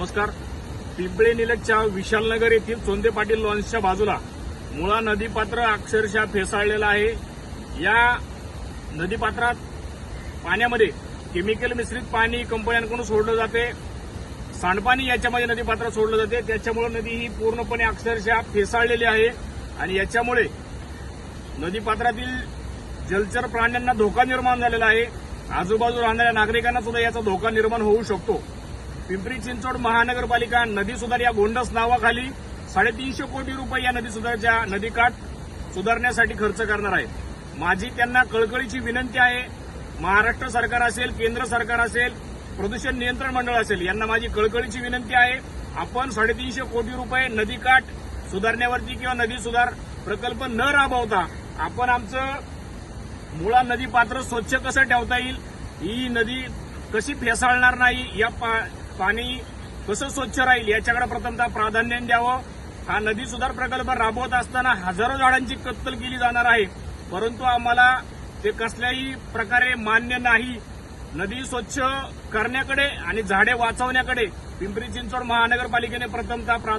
नमस्कार. पिंपळे निलकच्या विशालनगर येथील चोंदे पाटील लॉन्सच्या बाजूला मुळा नदीपात्र अक्षरशः फेसाळलेलं आहे. या नदीपात्रात पाण्यामध्ये केमिकल मिश्रित पाणी कंपन्यांकडून सोडलं जाते. सांडपाणी याच्यामध्ये नदीपात्रात सोडलं जाते. त्याच्यामुळे नदी ही पूर्णपणे अक्षरशः फेसाळलेली आहे. आणि याच्यामुळे नदीपात्रातील जलचर प्राण्यांना धोका निर्माण झालेला आहे. आजूबाजू राहणाऱ्या नागरिकांना सुद्धा याचा धोका निर्माण होऊ शकतो. पिंपरी चिंचवड महानगरपालिका नदी सुधार या गोंडस नावाखाली साडेतीनशे कोटी रुपये या नदी सुधारच्या नदीकाठ सुधारण्यासाठी खर्च करणार आहे माझी त्यांना कळकळीची विनंती आहे महाराष्ट्र सरकार असेल केंद्र सरकार असेल प्रदूषण नियंत्रण मंडळ असेल यांना माझी कळकळीची विनंती आहे आपण साडेतीनशे कोटी रुपये नदीकाठ सुधारण्यावरती किंवा नदी सुधार प्रकल्प न राबवता आपण आमचं मुळा नदी पात्र स्वच्छ कसं ठेवता येईल ही नदी कशी फेसाळणार नाही या पा- पाणी कसं स्वच्छ राहील याच्याकडे प्रथमतः प्राधान्य द्यावं. हा नदी सुधार प्रकल्प राबवत असताना हजारो झाडांची कत्तल केली जाणार आहे. परंतु आम्हाला ते कसल्याही प्रकारे मान्य नाही. नदी स्वच्छ करण्याकडे आणि झाडे वाचवण्याकडे पिंपरी चिंचवड महानगरपालिकेने प्रथमतः प्राधान्य